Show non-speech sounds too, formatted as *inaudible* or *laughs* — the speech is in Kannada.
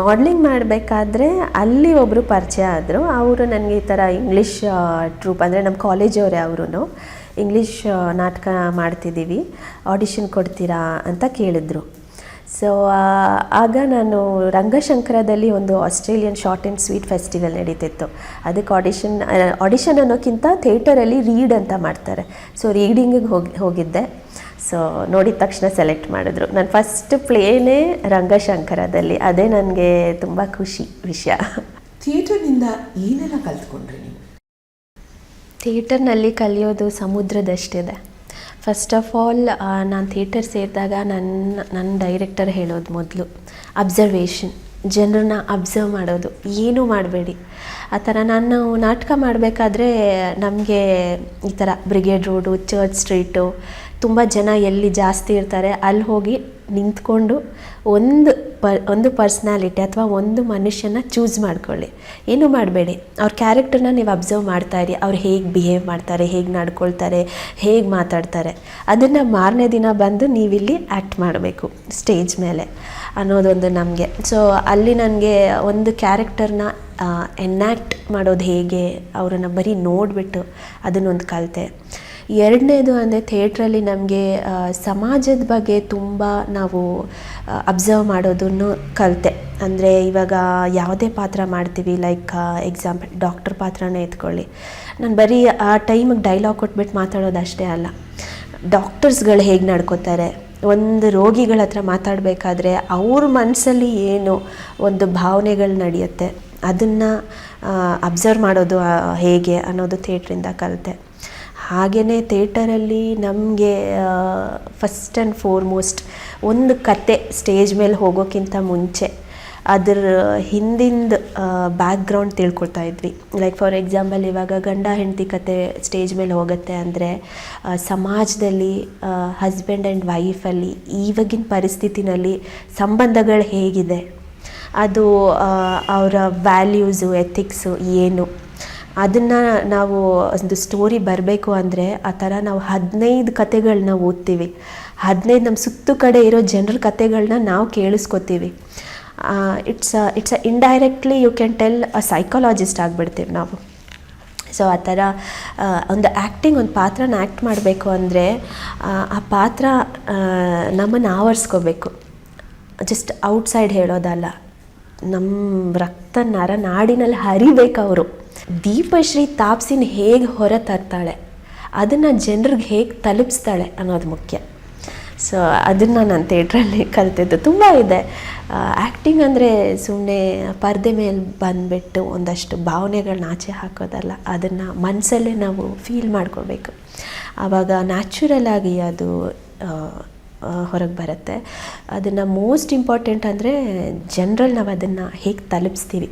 ಮಾಡಲಿಂಗ್ ಮಾಡಬೇಕಾದ್ರೆ ಅಲ್ಲಿ ಒಬ್ಬರು ಪರಿಚಯ ಆದರು. ಅವರು ನನಗೆ ಈ ಥರ ಇಂಗ್ಲೀಷ್ ಟ್ರೂಪ್ ಅಂದರೆ ನಮ್ಮ ಕಾಲೇಜವರೇ ಅವರು ಇಂಗ್ಲೀಷ್ ನಾಟಕ ಮಾಡ್ತಿದ್ದೀವಿ. ಆಡಿಷನ್ ಕೊಡ್ತೀರಾ ಅಂತ ಕೇಳಿದ್ರು. ಸೊ ಆಗ ನಾನು ರಂಗಶಂಕರದಲ್ಲಿ ಒಂದು Australian short and sweet festival ನಡೀತಿತ್ತು. ಅದಕ್ಕೆ ಆಡಿಷನ್ ಆಡಿಷನ್ ಅನ್ನೋಕ್ಕಿಂತ ಥಿಯೇಟರಲ್ಲಿ ರೀಡ್ ಅಂತ ಮಾಡ್ತಾರೆ. ಸೊ ರೀಡಿಂಗಿಗೆ ಹೋಗಿ, ಹೋಗಿದ್ದೆ. ಸೊ ನೋಡಿದ ತಕ್ಷಣ ಸೆಲೆಕ್ಟ್ ಮಾಡಿದ್ರು. ನಾನು ಫಸ್ಟ್ ಪ್ಲೇನೇ ರಂಗಶಂಕರದಲ್ಲಿ. ಅದೇ ನನಗೆ ತುಂಬ ಖುಷಿ ವಿಷಯ. ಥಿಯೇಟರ್ನಿಂದ ಏನೆಲ್ಲ ಕಲ್ತ್ಕೊಂಡ್ರಿ ನೀವು? ಥಿಯೇಟರ್ನಲ್ಲಿ ಕಲಿಯೋದು ಸಮುದ್ರದಷ್ಟಿದೆ. ಫಸ್ಟ್ ಆಫ್ ಆಲ್ ನಾನು ಥಿಯೇಟರ್ ಸೇರಿದಾಗ ನನ್ನ ನನ್ನ ಡೈರೆಕ್ಟರ್ ಹೇಳೋದು ಮೊದಲು. ಅಬ್ಸರ್ವೇಷನ್ ಜನರನ್ನ ಅಬ್ಸರ್ವ್ ಮಾಡೋದು. ಏನೂ ಮಾಡಬೇಡಿ. ಆ ಥರ ನಾನು ನಾಟಕ ಮಾಡಬೇಕಾದ್ರೆ ನಮಗೆ ಈ ಥರ ಬ್ರಿಗೇಡ್ ರೋಡು ಚರ್ಚ್ ಸ್ಟ್ರೀಟು ತುಂಬ ಜನ ಎಲ್ಲಿ ಜಾಸ್ತಿ ಇರ್ತಾರೆ ಅಲ್ಲಿ ಹೋಗಿ ನಿಂತ್ಕೊಂಡು ಒಂದು ಪ, ಒಂದು ಪರ್ಸ್ನಾಲಿಟಿ ಅಥವಾ ಒಂದು ಮನುಷ್ಯನ ಚೂಸ್ ಮಾಡ್ಕೊಳ್ಳಿ. ಏನು ಮಾಡಬೇಡಿ. ಅವ್ರ ಕ್ಯಾರೆಕ್ಟರ್ನ ನೀವು ಅಬ್ಸರ್ವ್ ಮಾಡ್ತಾ ಇರಿ. ಅವ್ರು ಹೇಗೆ ಬಿಹೇವ್ ಮಾಡ್ತಾರೆ, ಹೇಗೆ ನಡ್ಕೊಳ್ತಾರೆ, ಹೇಗೆ ಮಾತಾಡ್ತಾರೆ. ಅದನ್ನು ಮಾರನೇ ದಿನ ಬಂದು ನೀವಿಲ್ಲಿ ಆ್ಯಕ್ಟ್ ಮಾಡಬೇಕು ಸ್ಟೇಜ್ ಮೇಲೆ ಅನ್ನೋದೊಂದು ನಮಗೆ. ಸೊ ಅಲ್ಲಿ ನನಗೆ ಒಂದು ಕ್ಯಾರೆಕ್ಟರ್ನ ಎನ್ಯಾಕ್ಟ್ ಮಾಡೋದು ಹೇಗೆ, ಅವರನ್ನು ಬರೀ ನೋಡಿಬಿಟ್ಟು ಅದನ್ನೊಂದು ಕಲಿತೆ. ಎರಡನೇದು ಅಂದರೆ ಥಿಯೇಟ್ರಲ್ಲಿ ನಮಗೆ ಸಮಾಜದ ಬಗ್ಗೆ ತುಂಬ ನಾವು ಅಬ್ಸರ್ವ್ ಮಾಡೋದನ್ನು ಕಲಿತೆ. ಅಂದರೆ ಇವಾಗ ಯಾವುದೇ ಪಾತ್ರ ಮಾಡ್ತೀವಿ ಲೈಕ್ ಎಕ್ಸಾಂಪಲ್ ಡಾಕ್ಟರ್ ಪಾತ್ರನೇ ಎತ್ಕೊಳ್ಳಿ. ನಾನು ಬರೀ ಆ ಟೈಮಿಗೆ ಡೈಲಾಗ್ ಕೊಟ್ಬಿಟ್ಟು ಮಾತಾಡೋದು ಅಷ್ಟೇ ಅಲ್ಲ. ಡಾಕ್ಟರ್ಸ್ಗಳು ಹೇಗೆ ನಡ್ಕೋತಾರೆ, ಒಂದು ರೋಗಿಗಳ ಹತ್ರ ಮಾತಾಡಬೇಕಾದ್ರೆ ಅವ್ರ ಮನಸ್ಸಲ್ಲಿ ಏನು ಒಂದು ಭಾವನೆಗಳು ನಡೆಯುತ್ತೆ, ಅದನ್ನು ಅಬ್ಸರ್ವ್ ಮಾಡೋದು ಹೇಗೆ ಅನ್ನೋದು ಥಿಯೇಟ್ರಿಂದ ಕಲಿತೆ. ಹಾಗೆಯೇ ಥೇಟರಲ್ಲಿ ನಮಗೆ ಫಸ್ಟ್ ಆ್ಯಂಡ್ ಫೋರ್ಮೋಸ್ಟ್ ಒಂದು ಕತೆ ಸ್ಟೇಜ್ ಮೇಲೆ ಹೋಗೋಕ್ಕಿಂತ ಮುಂಚೆ ಅದರ ಹಿಂದಿಂದ ಬ್ಯಾಕ್ಗ್ರೌಂಡ್ ತಿಳ್ಕೊಳ್ತಾ ಇದ್ವಿ. ಲೈಕ್ ಫಾರ್ ಎಕ್ಸಾಂಪಲ್ ಇವಾಗ ಗಂಡ ಹೆಂಡತಿ ಕತೆ ಸ್ಟೇಜ್ ಮೇಲೆ ಹೋಗುತ್ತೆ ಅಂದರೆ ಸಮಾಜದಲ್ಲಿ ಹಸ್ಬೆಂಡ್ ಆ್ಯಂಡ್ ವೈಫಲ್ಲಿ ಇವಾಗಿನ ಪರಿಸ್ಥಿತಿನಲ್ಲಿ ಸಂಬಂಧಗಳು ಹೇಗಿದೆ? ಅದು ಅವರ ವ್ಯಾಲ್ಯೂಸು ಎಥಿಕ್ಸು ಏನು? ಅದನ್ನು ನಾವು ಒಂದು ಸ್ಟೋರಿ ಬರಬೇಕು ಅಂದರೆ ಆ ಥರ ನಾವು ಹದಿನೈದು ಕತೆಗಳನ್ನ ಓದ್ತೀವಿ. ಹದಿನೈದು ನಮ್ಮ ಸುತ್ತು ಕಡೆ ಇರೋ ಜನರ ಕತೆಗಳನ್ನ ನಾವು ಕೇಳಿಸ್ಕೊತೀವಿ. It's it's a indirectly you can tell a psychologist ಆಗಿಬಿಡ್ತೀವಿ ನಾವು. ಸೊ ಆ ಥರ ಒಂದು ಆ್ಯಕ್ಟಿಂಗ್ ಒಂದು ಪಾತ್ರನ ಆ್ಯಕ್ಟ್ ಮಾಡಬೇಕು ಅಂದರೆ, ಆ ಪಾತ್ರ ನಮ್ಮನ್ನು ಆವರಿಸ್ಕೋಬೇಕು. ಜಸ್ಟ್ ಔಟ್ಸೈಡ್ ಹೇಳೋದಲ್ಲ ನಮ್ಮ ರಕ್ತ ನರ ನಾಡಿನಲ್ಲಿ ಹರಿಬೇಕು ಅವರು. ದೀಪಶ್ರೀ ತಾಪ್ಸಿನ ಹೇಗೆ ಹೊರ ತರ್ತಾಳೆ? ಅದನ್ನು ಜನರಿಗೆ ಹೇಗೆ ತಲುಪಿಸ್ತಾಳೆ ಅನ್ನೋದು ಮುಖ್ಯ. ಸೊ ಅದನ್ನು ನಾನು ಥಿಯೇಟ್ರಲ್ಲಿ *laughs* ಕಲಿತಿದ್ದು ತುಂಬ ಇದೆ. ಆ್ಯಕ್ಟಿಂಗ್ ಅಂದರೆ ಸುಮ್ಮನೆ ಪರ್ದೆ ಮೇಲೆ ಬಂದುಬಿಟ್ಟು ಒಂದಷ್ಟು ಭಾವನೆಗಳನ್ನ ಆಚೆ ಹಾಕೋದಲ್ಲ, ಅದನ್ನು ಮನಸ್ಸಲ್ಲೇ ನಾವು ಫೀಲ್ ಮಾಡ್ಕೋಬೇಕು ಆವಾಗ ನ್ಯಾಚುರಲ್ ಆಗಿ ಅದು ಹೊರಗೆ ಬರುತ್ತೆ. ಅದನ್ನು ಮೋಸ್ಟ್ ಇಂಪಾರ್ಟೆಂಟ್ ಅಂದರೆ ಜನರಲ್ಲಿ ನಾವು ಅದನ್ನು ಹೇಗೆ ತಲುಪಿಸ್ತೀವಿ.